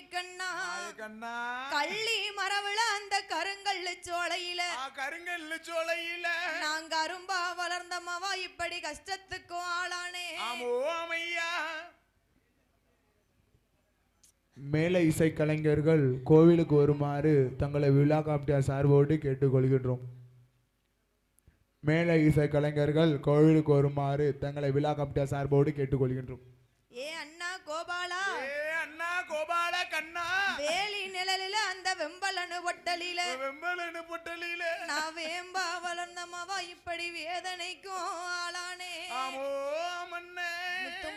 மாயக்கண்ணா கண்ணா. கள்ளி மரவுல அந்த கருங்கல்லு சோலையில. ஆ, கருங்கல்லு சோலையில. நாங்க அரும்பா வளர்ந்தமாவா இப்படி கஷ்டத்துக்கும் ஆளானே. ஆமோ அமையா மேல இசை கலைஞர்கள் கோவிலுக்கு வருமாறு தங்களை விழா காப்பியார் சார்போடு கேட்டுக்கொள்கின்றோம். மேல இசை கலைஞர்கள் கோவிலுக்கு வருமாறு தங்களை விழா காப்பியார் சார்போடு கேட்டுக்கொள்கின்றோம். ஏ அண்ணா கண்ணா வேலி நிழலில அந்த வெம்பலனு ஒட்டலில வெம்பலனு பொட்டலில. நான் வேம்பா வளர்ந்தமாவா இப்படி வேதனைக்கும் ஆளானே. ஆமோ.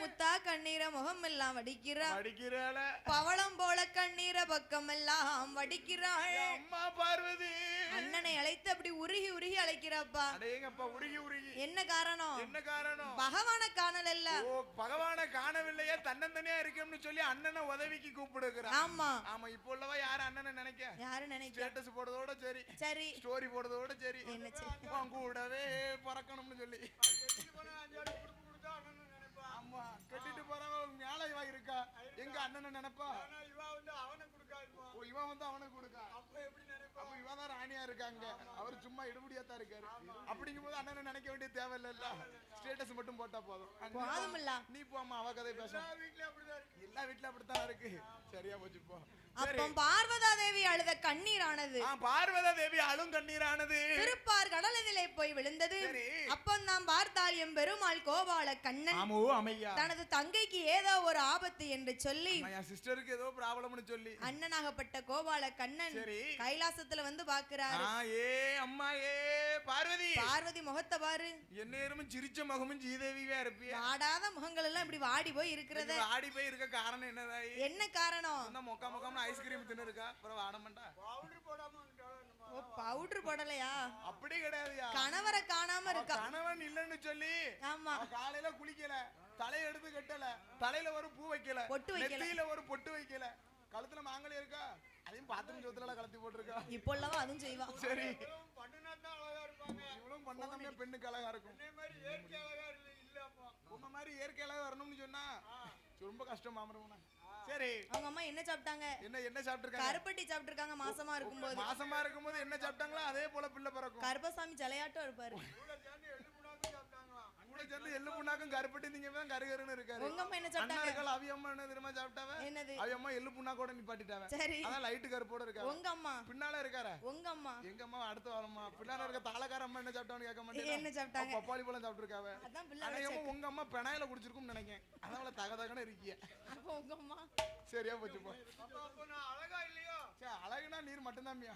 முத்து கண்ணீர முகம் எல்லாம் வடிக்கிறா அடிக்கிறாள பவளம் போல கண்ணீர பக்கம் எல்லாம் வடிக்கிறாள் அம்மா பார்வதி. அண்ணனை அழைத்து அப்படி உருகி உருகி அழைக்கிறாப்பா. அடேங்கப்பா உருகி உருகி. என்ன காரணம்? என்ன காரணம்? பகவான காணல இல்ல ஓ பகவான காணவில்லையே தன்னந்தனியா இருக்கேன்னு சொல்லி அண்ணனை உதவிக்கு கூப்பிடுகிறான் ஆமா. ஆமா இப்போ உள்ளவா யாரு அண்ணனை நினைக்க? யாரு நினைச்சா ஸ்டேட்டஸ் போடுறதோட சரி. சரி. ஸ்டோரி போடுறதோட சரி. என்ன கூடவே பறக்கணும்னு சொல்லி ஆமா கட்டிட்டு போறவன் மேல இவன் இருக்கா எங்க அண்ணனை நினைப்பா. ஓ இவன் வந்து அவனுக்கு கொடுக்கா. அப்ப இவன் தான் ராணியா இருக்காங்க. அவர் சும்மா இடுபடியா தான் இருக்காரு. அப்படிங்கும் போது அண்ணனை நினைக்க வேண்டிய தேவை இல்ல ஸ்டேட்டஸ் மட்டும் போட்டா போதும். நீ போமா அவ கதை பேச எல்லா வீட்லயும் அப்படித்தான் இருக்கு. சரியா போச்சு போ. அப்போ பார்வதா தேவி அழுத கண்ணீரானது. பார்வதா தேவி அழும் கண்ணீரானது. திருப்பார் கடலதிலே போய் விழுந்தது. சரி. அப்பந்தான் பார்த்தால் எம் பெருமாள் கோபால கண்ணன். தனது தங்கைக்கு ஏதோ ஒரு ஆபத்து என்று சொல்லி சிஸ்டருக்கு ஏதோ ப்ராப்ளம்னு சொல்லி. அண்ணனாகப்பட்ட கோபால கண்ணன். கைலாசத்துல வந்து பாக்குறாரு ஆ ஏ அம்மா ஏ பார்வதி. பார்வதி முகத்தை பாரு. எந்நேரமும் சிரிச்ச முகமும் ஜீதேவியா இருப்பியா. வாடாத முகங்கள் எல்லாம் இப்படி வாடி போய் இருக்கிறத. ஆடி போய் இருக்க காரணம் என்னதாயி? என்ன காரணம்? அந்த மொக்க மொக்கம்னு ஐஸ்கிரீம் தின்னு இருக்கா? அப்புறம் வாடமாட்டா ஓ பவுடர் போடலையா? அப்படி கிடையாதுயா. கணவரை காணாம இருக்கா? கணவன் இல்லைன்னு சொல்லி ஆமா. காலையில குளிக்கல தலைய எடுத்து கட்டல தலையில ஒரு பூ வைக்கல பொட்டு வைக்கல. நெத்தியில ஒரு பொட்டு வைக்கல. கழுத்துல மாங்கல்யம் இருக்கா? அதையும் பாத்திரம் சோத்துல கலத்தி போட்டிருக்கா. இப்போ உள்ளவா அதுவும் செய்வா. சரி. இவளும் பண்ணதாமே பெண்ணுக்கு அழகா இருக்கும். உன்ன மாதிரி இயற்கை அழகா வரணும்னு சொன்னா ரொம்ப கஷ்டம் மாமரம்னா. சரி. அவங்க அம்மா என்ன சாப்பிட்டாங்க? என்ன என்ன சாப்பிட்டுருக்காங்க? கருப்பட்டி சாப்பிட்டிருக்காங்க மாசமா இருக்கும்போது. மாசமா இருக்கும்போது என்ன சாப்பிட்டாங்களோ அதே போல பிள்ளை பிறக்கும். கருப்பசாமி ஜலையாட்டம் இருப்பாரு. சேர்ந்து எள்ளு புண்ணாக்கும் கருப்பட்டி நீங்க தான் கருகருன்னு இருக்காரு. உங்க அம்மா என்ன சாப்பிட்டாங்க? இருக்கால அவி அம்மா என்ன தெரியுமா சாப்பிட்டாவ? என்னது? அவி அம்மா எள்ளு புண்ணாக்கோட நிப்பாட்டிட்டாவ. சரி. அதான் லைட்டு கருப்போட இருக்கா உங்க அம்மா? பின்னால இருக்கார? உங்க அம்மா? எங்க அம்மா? அடுத்து வரம்மா பின்னால இருக்க தாளக்கார அம்மா என்ன சாப்பிட்டான்னு கேட்க மாட்டேன் என்ன சாப்பிட்டாங்க? பப்பாளி பழம் சாப்பிட்டுருக்காவ. அதான் பிள்ளை உங்க அம்மா பெனாயில குடிச்சிருக்கும்னு நினைக்கிறேன் அதான் தக தகன இருக்கிய. அப்போ உங்க அம்மா? சரியா போச்சு போ. சே, அழகுனா நீர் மட்டும்தான்யா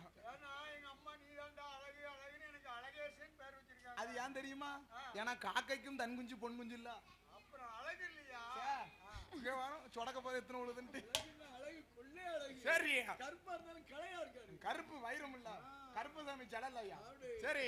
அது ஏன் தெரியுமா? ஏன்னா காக்கைக்கும் தன் குஞ்சு பொன் குஞ்சு இல்ல. சொடக்க போது எத்தனை உழுதுன்ட்டு சரி. கருப்பு வைரம் இல்ல. கருப்பு சாமி சடல் ஐயா. சரி.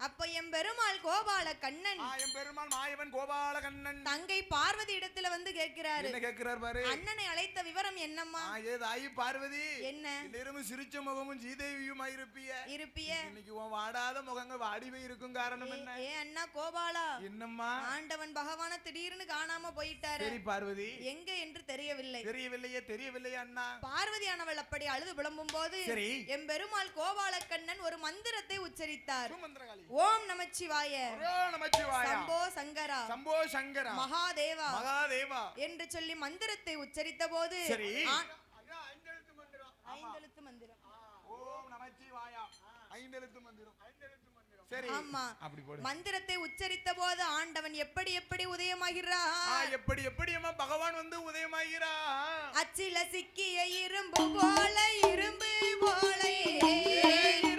அப்ப என் பெருமாள் கோபால கண்ணன் ஆ, என் பெருமாள் மாயவன் கோபால கண்ணன் தங்கை பார்வதி இடத்துல வந்து கேட்கிறாரு. என்ன கேட்கிறார் பாரு? அண்ணனை அழைத்த விவரம் என்னம்மா? ஆ, ஏ தாயி பார்வதி? என்ன? எல்லாரும் சிரிச்ச முகமும் ஜீதேவியுமா இருப்பிய இருப்பிய. இன்னைக்கு உன் வாடாத முகங்கள் வாடி போய் இருக்கும் காரணம் என்ன? ஏ அண்ணா கோபாலா. என்னம்மா? ஆண்டவன் பகவான திடீர்னு காணாம போயிட்டாரு. சரி பார்வதி. எங்க என்று தெரியவில்லை. தெரியவில்லையே தெரியவில்லையே அண்ணா. பார்வதியானவள் அப்படி அழுது புலம்பும் போது சரி. எம் பெருமாள் கோபால கண்ணன் ஒரு மந்திரத்தை உச்சரித்தார். சுமந்திரகாளி. ஓம் நமச்சிவாய. சம்போ சங்கரா. சம்போ சங்கரா. மகாதேவா. மகாதேவா. என்று சொல்லி மந்திரத்தை உச்சரித்த போது சரி. ஐந்தெழுத்து மந்திரம். ஓம் நமச்சிவாயா. ஐந்தெழுத்து மந்திரம். சரி. ஆமா. அப்படி போடு. மந்திரத்தை உச்சரித்த போது ஆண்டவன் எப்படி எப்படி ஆ, உதயமாகிறார் எப்படி எப்படி அம்மா பகவான் வந்து உதயமாகிறா அச்சில சிக்கிய இரும்பு போல இரும்பு போல இரும்பு போலே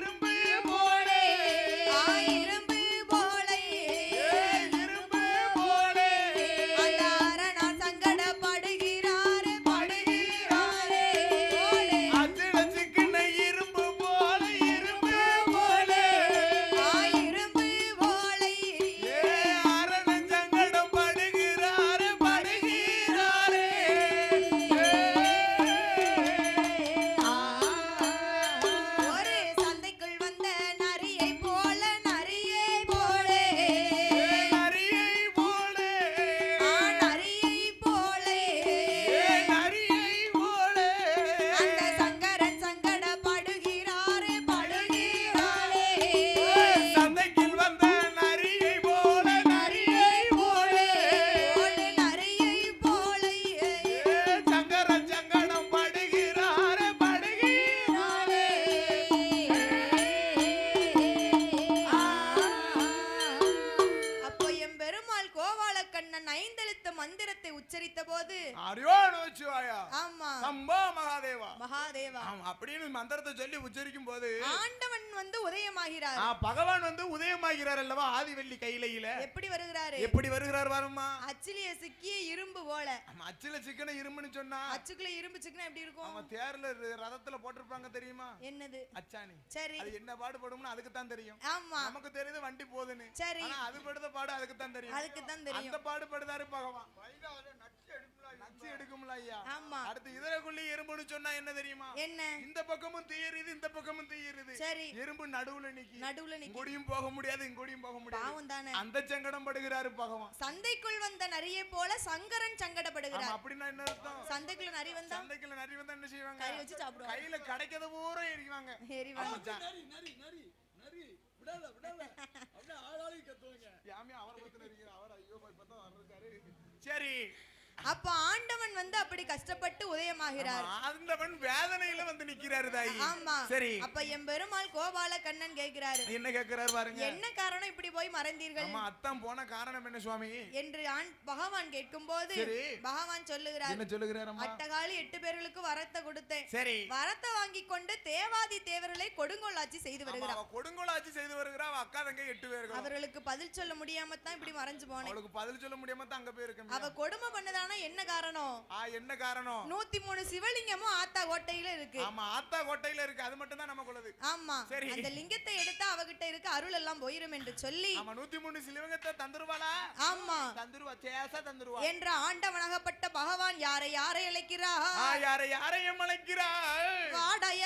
போது. ஆமா. சம்பா மகாதேவா? மகாதேவா. அப்படின்னு மந்திரத்தை சொல்லி உச்சரிக்கும் போது ஆண்டவன் வந்து உதயமாகிறார். பகவான் வந்து உதயமாகிறார் அல்லவா ஆதிவெள்ளி கையிலையில? எப்படி வருகிறாரு? எப்படி வருகிறார் வரமா அச்சிலிய சிக்கிய இரும்பு போல. அச்சில சிக்கன இரும்புன்னு சொன்னா அச்சுக்குள்ள இரும்பு சிக்கன எப்படி இருக்கும்? அவன் தேர்ல ரதத்துல போட்டிருப்பாங்க தெரியுமா? என்னது? அச்சானி சரி. அது என்ன பாடுபடும்னு அதுக்கு தான் தெரியும். ஆமா. நமக்கு தெரியுது வண்டி போகுதுன்னு. சரி. அது படுத பாடு அதுக்கு தான் தெரியும். அதுக்கு தான் தெரியும். அந்த பாடுபடுதாரு பகவான். நச்சு எடுக்கும்ல ஐயா. ஆமா. அடுத்து இதரக்குள்ளி எறும்புன்னு சொன்னா என்ன தெரியுமா? என்ன? இந்த பக்கமும் தீயிருது இந்த பக்கமும் தீயிருது சரி. எறும்பு நடுவுல நிக்கி. நடுவுல நிக்க. இங்கூடியும் போக முடியாது இங்கூடியும் போக முடியாது. பாவம் தானே அந்த சங்கடம் படுகிறாரு பகவான். சந்தைக்குள் வந்த நரியை போல சங்கரன் ஆமா சங்கடப்படுகிறார் அப்படின்னா என்ன அர்த்தம்? சந்தைக்குள்ள நரி வந்தா? சந்தைக்குள்ள நிறைய வந்தா என்ன செய்வாங்க? கறி வச்சு சாப்பிடுவாங்க. கையில கிடைக்கிறத பூரா எரிவாங்க. வா. நரி நரி நரி நரி. விடாத விடாத. அப்படியே ஆளாளி கத்துவாங்க. யாமே அவரை பத்தி இருக்கிற அவர் ஐயோ இப்பதான் வர்றாரு சரி. அப்ப ஆண்டவன் வந்து அப்படி கஷ்டப்பட்டு உதயமாகிறார். ஆண்டவன் வேதனையில வந்து நிக்கிறாரு தாயி. ஆமா. சரி. அப்ப என் பெருமாள் கோபால கண்ணன் கேட்கிறாரு என்ன கேக்குறாரு பாருங்க. என்ன காரணம் இப்படி போய் மறைந்தீர்கள்? ஆமா அத்தான் போன காரணம் என்ன சுவாமி? என்று ஆண் பகவான் கேட்கும்போது. பகவான் சொல்லுகிறார். என்ன சொல்லுகிறாரம்மா அட்டகாலி எட்டு பேர்களுக்கு வரத்தை கொடுத்தேன். சரி. வரத்தை வாங்கி கொண்டு தேவாதி தேவர்களை கொடுங்கோலாட்சி செய்து வருகிறார். கொடுங்கோலாட்சி செய்து வருகிறா அவ அக்கா தங்க எட்டு பேர்கள். அவர்களுக்கு பதில் சொல்ல முடியாம தான் இப்படி மறைஞ்சு போனேன். அவளுக்கு பதில் சொல்ல முடியாம தான் அங்க போயிருக்க அவ கொடுமை பண்ணதானா என்ன காரணம்? ஆ என்ன காரணம்? நூத்தி மூணு சிவலிங்கமும் ஆத்தா கோட்டையில இருக்கு. ஆமா ஆத்தா கோட்டையில இருக்கு. அது மட்டும் தான் நமக்குள்ளது ஆமா சரி. அந்த லிங்கத்தை எடுத்தா அவகிட்ட இருக்க அருள் எல்லாம் போயிரும் என்று சொல்லி. ஆமா நூத்தி மூணு சிலுவங்கத்தை தந்துருவாளா? ஆமா. தந்துருவா சேசா தந்துருவா. என்ற ஆண்டவனாகப்பட்ட பகவான் யாரை யாரை அழைக்கிறார்? யாரை யாரையும் அழைக்கிறாள். வாடைய